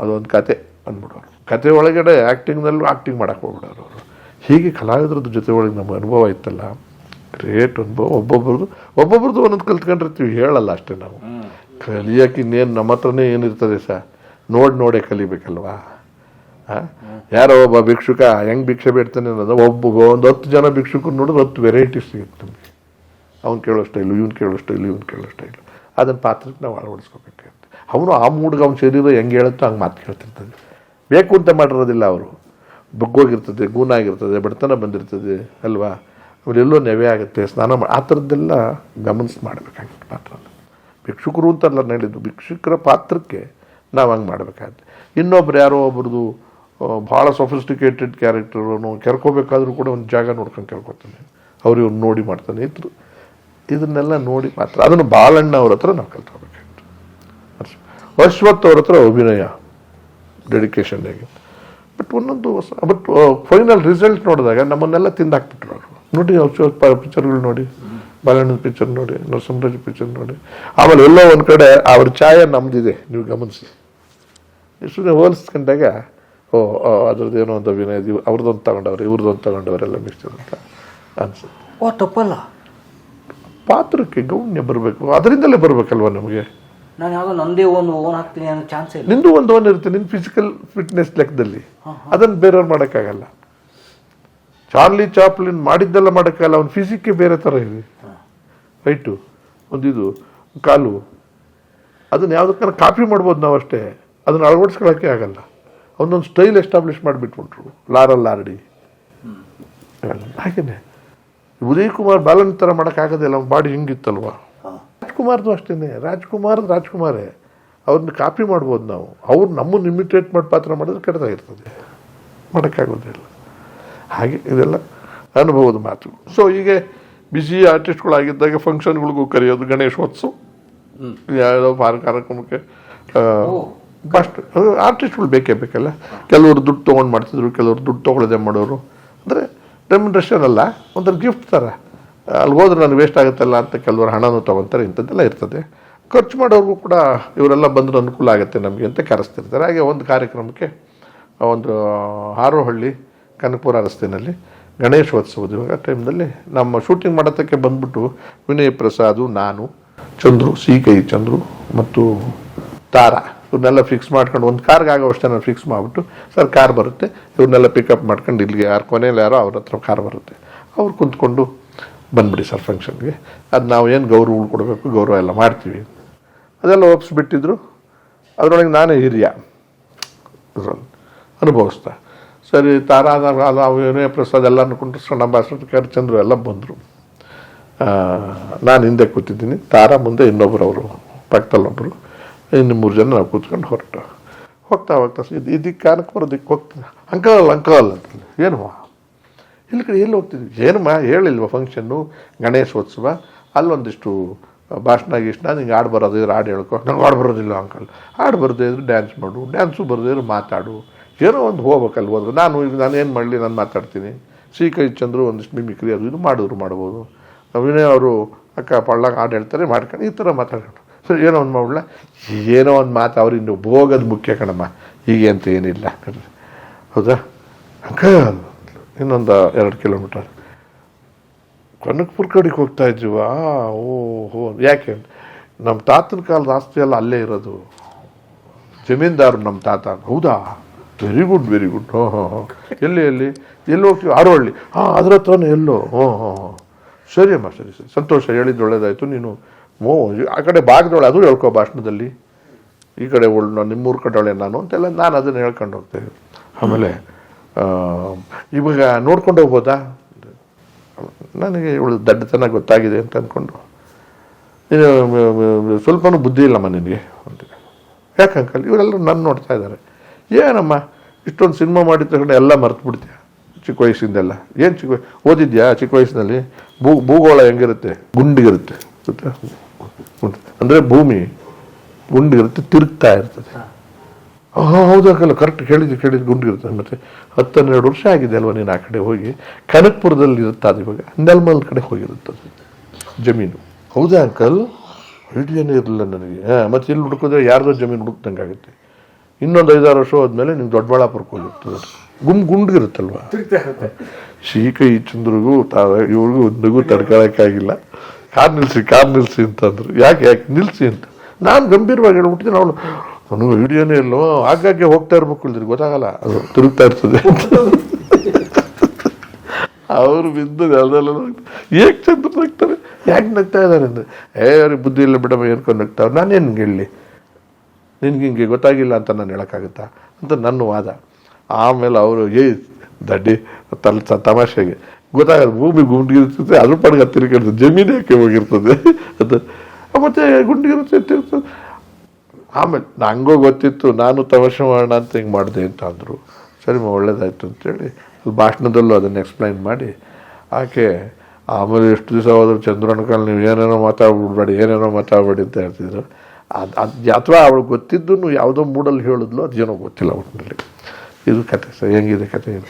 ಅದೊಂದು ಕತೆ ಅಂದ್ಬಿಡೋರು. ಕತೆ ಒಳಗಡೆ ಆ್ಯಕ್ಟಿಂಗ್ನಲ್ಲೂ ಆ್ಯಕ್ಟಿಂಗ್ ಮಾಡಕ್ಕೆ ಹೋಗ್ಬಿಡೋರು ಅವರು. ಹೀಗೆ ಕಲಾವಿದ್ರದ್ದು ಜೊತೆ ಒಳಗೆ ನಮ್ಮ ಅನುಭವ ಇತ್ತಲ್ಲ ಗ್ರೇಟ್ ಅನುಭವ ಒಬ್ಬೊಬ್ರದ್ದು ಒಬ್ಬೊಬ್ರದ್ದು ಒಂದೊಂದು ಕಲ್ತ್ಕೊಂಡಿರ್ತೀವಿ, ಹೇಳಲ್ಲ ಅಷ್ಟೇ ನಾವು. ಕಲಿಯೋಕೆ ಇನ್ನೇನು ನಮ್ಮ ಹತ್ರನೇ ಏನಿರ್ತದೆ ಸರ್ ನೋಡಿ ನೋಡೇ ಕಲಿಬೇಕಲ್ವಾ? ಯಾರೋ ಒಬ್ಬ ಭಿಕ್ಷುಕ, ಹೆಂಗೆ ಭಿಕ್ಷೆ ಬೇಡ್ತಾನೆ ಅನ್ನೋದು ಒಬ್ಬ ಒಂದು ಹತ್ತು ಜನ ಭಿಕ್ಷುಕರು ನೋಡಿದ್ರೆ ಹತ್ತು ವೆರೈಟೀಸ್ ಸಿಗುತ್ತೆ ನಮಗೆ. ಅವ್ನು ಕೇಳೋ ಸ್ಟೈಲು ಇವ್ನು ಕೇಳೋ ಸ್ಟೈಲ್ ಇವ್ನು ಕೇಳೋ ಸ್ಟೈಲು ಅದನ್ನು ಪಾತ್ರಕ್ಕೆ ನಾವು ಅಳವಡಿಸ್ಕೋಬೇಕಾಗುತ್ತೆ ಅವನು ಆ ಮೂಡ್ಗೆ ಅವ್ನ ಶರೀರ ಹೆಂಗೆ ಹೇಳುತ್ತೋ ಹಂಗೆ ಮಾತು ಕೇಳ್ತಿರ್ತದೆ ಬೇಕು ಅಂತ ಮಾಡಿರೋದಿಲ್ಲ ಅವರು. ಬಗ್ಗೋಗಿರ್ತದೆ, ಗೂನಾಗಿರ್ತದೆ, ಬಡತನ ಬಂದಿರ್ತದೆ, ಅಲ್ವಾ? ಎಲ್ಲೋ ನೆವೆ ಆಗುತ್ತೆ, ಸ್ನಾನ ಮಾಡಿ, ಆ ಥರದ್ದೆಲ್ಲ ಗಮನಿಸಿ ಮಾಡಬೇಕಾಗಿತ್ತು ಪಾತ್ರ ಭಿಕ್ಷುಕರು ಅಂತಲ್ಲ ಹೇಳಿದ್ದು ಭಿಕ್ಷುಕರ ಪಾತ್ರಕ್ಕೆ ನಾವು ಹಂಗೆ ಮಾಡಬೇಕಾಗುತ್ತೆ. ಇನ್ನೊಬ್ರು ಯಾರೋ ಒಬ್ರದ್ದು ಭಾಳ ಸೊಫಿಸ್ಟಿಕೇಟೆಡ್ ಕ್ಯಾರೆಕ್ಟರನ್ನು ಕೆರ್ಕೋಬೇಕಾದ್ರೂ ಕೂಡ ಒಂದು ಜಾಗ ನೋಡ್ಕೊಂಡು ಕೆರ್ಕೋತಾನೆ. ಅವ್ರು ಇವ್ರು ನೋಡಿ ಮಾಡ್ತಾನೆ. ಇದ್ರು, ಇದನ್ನೆಲ್ಲ ನೋಡಿ ಮಾತ್ರ. ಅದನ್ನು ಬಾಲಣ್ಣ ಅವ್ರ ಹತ್ರ ನಾವು ಕಲ್ತ್ಕೋಬೇಕಾಗಿತ್ತು ಅಶ್ವತ್ ಅವ್ರ ಹತ್ರ ಅಭಿನಯ ಡೆಡಿಕೇಶನ್ ಆಗಿತ್ತು. ಬಟ್ ಒಂದೊಂದು ಬಟ್ ಫೈನಲ್ ರಿಸಲ್ಟ್ ನೋಡಿದಾಗ ನಮ್ಮನ್ನೆಲ್ಲ ತಿಂದಾಕ್ಬಿಟ್ರು ಅವರು. ನೋಡಿ ಆಲ್ಸೋ ಪಿಕ್ಚರ್ಗಳು ನೋಡಿ. ಬಾಲಣ್ಣನ ಪಿಕ್ಚರ್ ನೋಡಿ ನರಸಿಂಹರಾಜ್ ಪಿಕ್ಚರ್ ನೋಡಿ. ಆಮೇಲೆ ಎಲ್ಲೋ ಒಂದು ಕಡೆ ಅವ್ರ ಛಾಯೆ ನಮ್ದಿದೆ ನೀವು ಗಮನಿಸಿ. ಎಷ್ಟು ಹೋಲಿಸ್ಕೊಂಡಾಗ ಓ ಅದ್ರದ್ದು ಏನೋ ಒಂದು ಅಭಿನಯ ಅವ್ರದ್ದೊಂದು ತಗೊಂಡವ್ರೆ ಇವ್ರದ್ದೊಂದು ತಗೊಂಡವರೆಲ್ಲ ಮಿಕ್ಸ್ಚರ್ ಅಂತ ಅನ್ಸುತ್ತೆ. ಓ ತಪ್ಪಲ್ಲ. ಪಾತ್ರಕ್ಕೆ ಗೌಣ್ಯ ಬರಬೇಕು. ಅದರಿಂದಲೇ ಬರಬೇಕಲ್ವ ನಮಗೆ? ನಾನು ಯಾವುದೋ ನಂದೇ ಒಂದು ಓನ್ ಹಾಕ್ತೀನಿ ಅನ್ನೋ ಚಾನ್ಸ್ ಇಲ್ಲ. ನಿಂದು ಒಂದು ಓನ್ ಇರುತ್ತೆ ನಿನ್ನ ಫಿಸಿಕಲ್ ಫಿಟ್ನೆಸ್ ಲೆಕ್ಕದಲ್ಲಿ. ಅದನ್ನು ಬೇರೆಯವ್ರು ಮಾಡೋಕ್ಕಾಗಲ್ಲ. ಚಾರ್ಲಿ ಚಾಪ್ಲಿನ್ ಮಾಡಿದ್ದೆಲ್ಲ ಮಾಡೋಕ್ಕಾಗಲ್ಲ ಅವನ ಫಿಸಿಕ್ಕೇ ಬೇರೆ ಥರ ಇದೆ. ರೈಟು ಒಂದು ಇದು ಕಾಲು. ಅದನ್ನು ಯಾವುದಕ್ಕಾರ ಕಾಪಿ ಮಾಡ್ಬೋದು ನಾವು ಅಷ್ಟೇ. ಅದನ್ನ ಅಳವಡಿಸ್ಕೊಳ್ಳೋಕ್ಕೆ ಆಗಲ್ಲ. ಅವನೊಂದು ಸ್ಟೈಲ್ ಎಸ್ಟಾಬ್ಲಿಷ್ ಮಾಡಿಬಿಟ್ಬಿಟ್ರು. ಲಾರಲ್ ಲಾರಡಿ. ಹಾಗೇನೆ. ಉದಯ್ ಕುಮಾರ್ ಬಾಲನ್ ಥರ ಮಾಡೋಕ್ಕಾಗೋದಿಲ್ಲ ಅವ್ನ ಬಾಡಿ ಹಿಂಗಿತ್ತಲ್ವ? ರಾಜ್ಕುಮಾರ್ದು ಅಷ್ಟೇ ರಾಜ್ಕುಮಾರ್ ರಾಜ್ಕುಮಾರೇ. ಅವ್ರನ್ನ ಕಾಪಿ ಮಾಡ್ಬೋದು ನಾವು. ಅವ್ರು ನಮ್ಮನ್ನು ಇಮಿಟೇಟ್ ಮಾಡಿ ಪಾತ್ರ ಮಾಡಿದ್ರೆ ಕೆಟ್ಟದಾಗಿರ್ತದೆ. ಮಾಡೋಕ್ಕಾಗೋದಿಲ್ಲ ಹಾಗೆ ಇದೆಲ್ಲ ಅನುಭವದ ಮಾತು. ಸೊ ಹೀಗೆ ಬಿಸಿ ಆರ್ಟಿಸ್ಟ್ಗಳಾಗಿದ್ದಾಗ ಫಂಕ್ಷನ್ಗಳಿಗೂ ಕರೆಯೋದು ಗಣೇಶೋತ್ಸವ. ಯಾವುದೋ ಪಾರ ಕಾರ್ಯಕ್ರಮಕ್ಕೆ ಫಸ್ಟ್ ಆರ್ಟಿಸ್ಟ್ಗಳು ಬೇಕೇ ಬೇಕಲ್ಲ. ಕೆಲವರು ದುಡ್ಡು ತೊಗೊಂಡು ಮಾಡ್ತಿದ್ರು ಕೆಲವರು ದುಡ್ಡು ತೊಗೊಳ್ಳದೆ ಮಾಡೋರು. ಅಂದರೆ ರೆಮ್ಯುನರೇಷನ್ ಅಲ್ಲ ಒಂಥರ ಗಿಫ್ಟ್ ಥರ ಅಲ್ಲಿ ಹೋದ್ರೆ ನನಗೆ ವೇಸ್ಟ್ ಆಗುತ್ತಲ್ಲ ಅಂತ ಕೆಲವರು ಹಣನೂ ತೊಗೊತಾರೆ ಇಂಥದ್ದೆಲ್ಲ ಇರ್ತದೆ. ಖರ್ಚು ಮಾಡೋರಿಗೂ ಕೂಡ ಇವರೆಲ್ಲ ಬಂದ್ರೆ ಅನುಕೂಲ ಆಗುತ್ತೆ ನಮಗೆ ಅಂತ ಕರೆಸ್ತಿರ್ತಾರೆ. ಹಾಗೆ ಒಂದು ಕಾರ್ಯಕ್ರಮಕ್ಕೆ ಒಂದು ಹಾರೋಹಳ್ಳಿ ಕನಕಪುರ ರಸ್ತೆಯಲ್ಲಿ ಗಣೇಶೋತ್ಸವದ ಇವಾಗ ಟೈಮ್ನಲ್ಲಿ ನಮ್ಮ ಶೂಟಿಂಗ್ ಮಾಡೋದಕ್ಕೆ ಬಂದ್ಬಿಟ್ಟು ವಿನಯ್ ಪ್ರಸಾದು, ನಾನು, ಚಂದ್ರು ಸಿ ಕೈ ಚಂದ್ರು ಮತ್ತು ತಾರಾ ಇವ್ರನ್ನೆಲ್ಲ ಫಿಕ್ಸ್ ಮಾಡ್ಕೊಂಡು ಒಂದು ಕಾರ್ಗೆ ಆಗೋವಷ್ಟು ನಾನು ಫಿಕ್ಸ್ ಮಾಡಿಬಿಟ್ಟು ಸರ್ ಕಾರ್ ಬರುತ್ತೆ, ಇವ್ರನ್ನೆಲ್ಲ ಪಿಕಪ್ ಮಾಡ್ಕೊಂಡು ಇಲ್ಲಿಗೆ ಯಾರು ಕೊನೆಯಲ್ಲಿ ಯಾರೋ ಅವ್ರ ಹತ್ರ ಕಾರ್ ಬರುತ್ತೆ. ಅವ್ರು ಕುಂತ್ಕೊಂಡು ಬಂದ್ಬಿಡಿ ಸರ್ ಫಂಕ್ಷನ್ಗೆ ಅದು ನಾವು ಏನು ಗೌರವ ಕೊಡಬೇಕು, ಗೌರವ ಎಲ್ಲ ಮಾಡ್ತೀವಿ. ಅದೆಲ್ಲ ಒಪ್ಪಿಸ್ಬಿಟ್ಟಿದ್ರು ಅದರೊಳಗೆ ನಾನೇ ಹಿರಿಯ. ಅನುಭವಿಸ್ತಾ. ಸರಿ ತಾರಾದ ವಿನಯ ಪ್ರಸಾದ್ ಎಲ್ಲ ಕುಂಟಿಸ್ಕೊಂಡು ಅಂಬಾಸಡರ್ ಕರ್ಚಂದ್ರು ಎಲ್ಲ ಬಂದರು. ನಾನು ಹಿಂದೆ ಕೂತಿದ್ದೀನಿ. ತಾರಾ ಮುಂದೆ ಇನ್ನೊಬ್ಬರು ಅವರು ಪಕ್ಕದಲ್ಲೊಬ್ಬರು ಇನ್ನು ಮೂರು ಜನ ನಾವು ಕೂತ್ಕೊಂಡು ಹೊರಟು. ಹೋಗ್ತಾ ಹೋಗ್ತಾ ಇದು ಇದಕ್ಕೆ ಕಾರಣಕ್ಕೆ ಬರೋದಕ್ಕೆ ಹೋಗ್ತೀನಿ ಅಂಕಲ್ ಅಂಕಲ್ ಏನು? ಇಲ್ಲಿ ಕಡೆ ಎಲ್ಲಿ ಹೋಗ್ತಿದ್ವಿ ಏನಮ್ಮ ಹೇಳಿಲ್ವ ಫಂಕ್ಷನ್ನು ಗಣೇಶೋತ್ಸವ. ಅಲ್ಲೊಂದಿಷ್ಟು ಭಾಷಣ ಗೀಷಣ. ನಿಂಗೆ ಹಾಡು ಬರೋದಿದ್ರೆ ಹಾಡು ಹೇಳ್ಕೊ. ನಂಗೆ ಹಾಡು ಬರೋದಿಲ್ಲ ಅಂಕಲ್. ಹಾಡು ಬರದೇ ಇದ್ರೆ ಡ್ಯಾನ್ಸ್ ಮಾಡು. ಡ್ಯಾನ್ಸು ಬರದೇ ಇದ್ರೆ ಮಾತಾಡು. ಏನೋ ಒಂದು ಹೋಗ್ಬೇಕಲ್ಲಿ ಹೋದ್ರೆ ನಾನು ಈಗ ನಾನು ಏನು ಮಾಡಲಿ, ನಾನು ಮಾತಾಡ್ತೀನಿ. ಸಿ ಕೈ ಚಂದ್ರು ಒಂದಿಷ್ಟು ಮಿಮಿಕ್ರಿ ಅದು ಇದು ಮಾಡಿದ್ರು ಮಾಡ್ಬೋದು. ವಿನಯ್ ಅವರು, ಅಕ್ಕ ಪಳ್ಳಾಗ ಹಾಡು ಹೇಳ್ತಾರೆ, ಮಾಡ್ಕೊಂಡು ಈ ಥರ ಮಾತಾಡ್ಕೊಂಡು. ಸರಿ, ಏನೋ ಒಂದು ಮಾಡಲ್ಲ ಏನೋ ಒಂದು ಮಾತು ಅವ್ರು ಇನ್ನು ಭೋಗದ ಮುಖ್ಯ ಕಣಮ್ಮ. ಹೀಗೆ ಅಂತ ಏನಿಲ್ಲ. ಹೌದಾ? ಅಕ್ಕ ಇನ್ನೊಂದು ಎರಡು ಕಿಲೋಮೀಟರ್ ಕನಕಪುರ ಕಡೆಗೆ ಹೋಗ್ತಾ ಇದ್ದೀವ ಓ ಹೋ ಯಾಕೆ? ನಮ್ಮ ತಾತನ ಕಾಲದ ಆಸ್ತಿ ಎಲ್ಲ ಅಲ್ಲೇ ಇರೋದು. ಜಮೀನ್ದಾರು ನಮ್ಮ ತಾತ. ಹೌದಾ? ವೆರಿ ಗುಡ್ ವೆರಿ ಗುಡ್ ಹಾಂ ಹಾಂ ಹಾಂ. ಎಲ್ಲಿ ಎಲ್ಲಿ? ಎಲ್ಲಿ ಹೋಗ್ತೀವಿ? ಆರೋಳ್ಳಿ. ಹಾಂ, ಅದ್ರ ಹತ್ರನೇ ಎಲ್ಲೋ. ಹಾಂ ಹಾಂ ಹಾಂ. ಸರಿ ಅಮ್ಮ, ಸರಿ ಸರಿ. ಸಂತೋಷ ಹೇಳಿದ್ದು ಒಳ್ಳೇದಾಯಿತು ನೀನು ಮೋ, ಆ ಕಡೆ ಭಾಗದೊಳೆ ಅದು ಹೇಳ್ಕೊ ಭಾಷಣದಲ್ಲಿ. ಈ ಕಡೆ ಒಳ್ಳೆ ನಿಮ್ಮೂರು ಕಡೆಯೊಳೆ ನಾನು ಅಂತೆಲ್ಲ ನಾನು ಅದನ್ನು ಹೇಳ್ಕೊಂಡು ಹೋಗ್ತೇವೆ ಆಮೇಲೆ ಇವಾಗ ನೋಡ್ಕೊಂಡು ಹೋಗ್ಬೋದಾ? ನನಗೆ ಇವಳು ದಡ್ಡತನ ಗೊತ್ತಾಗಿದೆ ಅಂತ ಅಂದ್ಕೊಂಡು ನೀನು ಸ್ವಲ್ಪನೂ ಬುದ್ಧಿ ಇಲ್ಲಮ್ಮ ನಿನಗೆ. ಅಂತ ಯಾಕೆ ಅಂಕಲ್? ಇವರೆಲ್ಲರೂ ನನ್ನ ನೋಡ್ತಾ ಇದ್ದಾರೆ. ಏನಮ್ಮ ಇಷ್ಟೊಂದು ಸಿನಿಮಾ ಮಾಡಿದ ತಕ್ಷಣ ಎಲ್ಲ ಮರೆತು ಬಿಡ್ತೀಯ ಚಿಕ್ಕ ವಯಸ್ಸಿಂದೆಲ್ಲ? ಏನು ಚಿಕ್ಕ ಓದಿದ್ಯಾ ಚಿಕ್ಕ ವಯಸ್ಸಿನಲ್ಲಿ? ಭೂ ಭೂಗೋಳ ಹೆಂಗಿರುತ್ತೆ? ಗುಂಡಿಗಿರುತ್ತೆ. ಅಂದರೆ ಭೂಮಿ ಗುಂಡಿಗಿರುತ್ತೆ ತಿರುಗ್ತಾ ಇರ್ತದೆ. ಹಾಂ. ಹೌದು ಅಂಕಲ್ ಕರೆಕ್ಟ್ ಕೇಳಿದ್ದು ಕೇಳಿದ್ದು ಗುಂಡಿಗಿರುತ್ತೆ. ಮತ್ತೆ ಹತ್ತೆರಡು ವರ್ಷ ಆಗಿದೆ ಅಲ್ವ ನೀನು ಆ ಕಡೆ ಹೋಗಿ? ಕನಕ್ಪುರದಲ್ಲಿ ಇರುತ್ತೆ ಅದು ಇವಾಗ? ನೆಲ್ಮಲ್ ಕಡೆ ಹೋಗಿರುತ್ತೆ ಅದು ಜಮೀನು. ಹೌದಾ ಅಂಕಲ್? ಐಡಿಯಾನೇ ಇರಲಿಲ್ಲ ನನಗೆ. ಹಾಂ ಮತ್ತೆ ಇಲ್ಲಿ ಹುಡುಕಿದ್ರೆ ಯಾರ್ದೋ ಜಮೀನು ಹುಡುಕ್ದಂಗೆ ಆಗುತ್ತೆ ಇನ್ನೊಂದು ಐದಾರು ವರ್ಷ ಹೋದ್ಮೇಲೆ ನಿಂಗೆ ದೊಡ್ಡಬಳ್ಳಾಪುರಕ್ಕೆ ಹೋಗಿರ್ತದೆ. ಗುಮ್ ಗುಂಡ್ಗಿರುತ್ತಲ್ವಾ ಶೀಕ ಈ ಚಂದ್ರಿಗೂ ತಾ ಇವ್ರಿಗೂ ಒಂದಿಗೂ ತಡ್ಕೊಳಕ್ಕಾಗಿಲ್ಲ ಕಾರ್ ನಿಲ್ಸಿ ಕಾರ್ ನಿಲ್ಸಿ ಅಂತಂದ್ರು. ಯಾಕೆ ಯಾಕೆ? ನಿಲ್ಸಿ ಅಂತ. ನಾನು ಗಂಭೀರವಾಗಿ ಹೇಳ್ಬಿಟ್ಟಿದ್ದೀನಿ. ಅವನು ನನಗೆ ವಿಡಿಯೋನೇ ಇಲ್ಲವೋ ಆಗಾಗ್ಗೆ ಹೋಗ್ತಾ ಇರ್ಬೇಕು ಇಲ್ದಿರಿ ಗೊತ್ತಾಗಲ್ಲ. ಅದು ತಿರುಗ್ತಾ ಇರ್ತದೆ ಅವರು ಬಿದ್ದು ಅದೆಲ್ಲ ಏಕೆ ಚಂದ್ರ ನಗ್ತಾರೆ. ಯಾಕೆ ನಗ್ತಾ ಇದ್ದಾರೆ ಅಂದರೆ ಏ ಅವ್ರಿಗೆ ಬುದ್ಧಿ ಇಲ್ಲ ಬಿಡಮ್ಮ ಏನ್ಕೊಂಡು ನಗ್ತಾವ್ರು. ನಾನೇನು ಹೇಳಲಿ ನಿನ್ಗೆ ಹಿಂಗೆ ಗೊತ್ತಾಗಿಲ್ಲ ಅಂತ ನಾನು ಹೇಳೋಕ್ಕಾಗುತ್ತಾ ಅಂತ ನನ್ನ ವಾದ. ಆಮೇಲೆ ಅವರು ಏ ದಡ್ಡಿ, ತಲ್ ತಮಾಷೆಗೆ. ಗೊತ್ತಾಗಲ್ಲ, ಭೂಮಿ ಗುಂಡಿಗಿರ್ತದೆ ಅದ್ರ ಪಡ್ಗೆ ತಿರುಗಿರ್ತದೆ ಜಮೀನೇ ಯಾಕೆ ಹೋಗಿರ್ತದೆ ಅದು ಮತ್ತೆ ಗುಂಡಿಗಿರುತ್ತೆ ತಿರ್ತದೆ ಆಮೇಲೆ, ನಂಗೂ ಗೊತ್ತಿತ್ತು, ನಾನು ತಮಾಷೆ ಮಾಡೋಣ ಅಂತ ಹಿಂಗೆ ಮಾಡಿದೆ ಅಂತ ಅಂದರು. ಸರಿ ಒಳ್ಳೇದಾಯ್ತು ಅಂತೇಳಿ ಭಾಷಣದಲ್ಲೂ ಅದನ್ನು ಎಕ್ಸ್ಪ್ಲೈನ್ ಮಾಡಿ. ಆಕೆ, ಆಮೇಲೆ ಎಷ್ಟು ದಿವಸ ಹೋದ್ರು ಕಾಲ ನೀವು ಏನೇನೋ ಮಾತಾಡ್ಬಿಡ್ಬೇಡಿ, ಏನೇನೋ ಮಾತಾಡ್ಬೇಡಿ ಅಂತ ಹೇಳ್ತಿದ್ರು. ಅದು ಅದು ಅಥವಾ ಅವಳು ಗೊತ್ತಿದ್ದು ಯಾವುದೋ ಮೂಡಲ್ಲಿ ಹೇಳಿದ್ಲು ಅದೇನೋ ಗೊತ್ತಿಲ್ಲ ಒಟ್ಟಿನಲ್ಲಿ. ಇದು ಕತೆ ಸರ್, ಹೆಂಗಿದೆ ಕತೆ ಇದು